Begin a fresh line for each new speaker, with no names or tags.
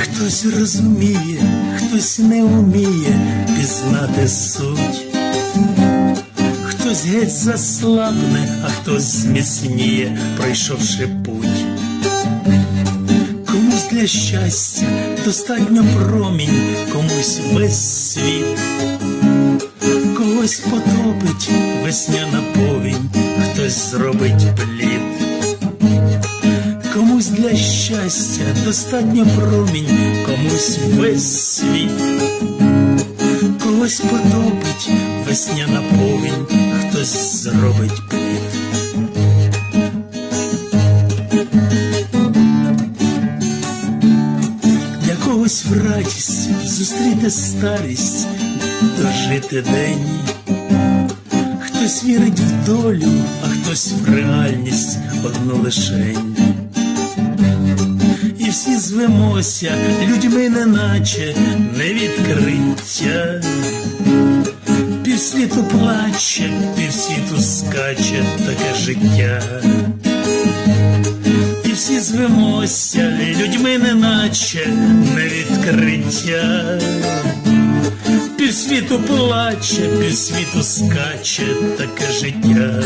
Хтось розуміє, хтось не вміє пізнати суть. Хтось геть заслабне, а хтось зміцніє, пройшовши путь. Комусь для щастя достатньо промінь, комусь весь світ, когось потопить весняна повінь, хтось зробить плід. Комусь для щастя достатньо промінь, комусь весь світ, когось потопить весняна повінь, хтось зробить плід. Для когось в радість зустріти старість, дожити день. Хтось вірить в долю, а хтось в реальність одну лишень. Всі звемося людьми, неначе не відкриття. Півсвіту плаче, півсвіту скаче таке життя. І всі звемося людьми, неначе не відкриття. Півсвіту плаче, півсвіту скаче таке життя.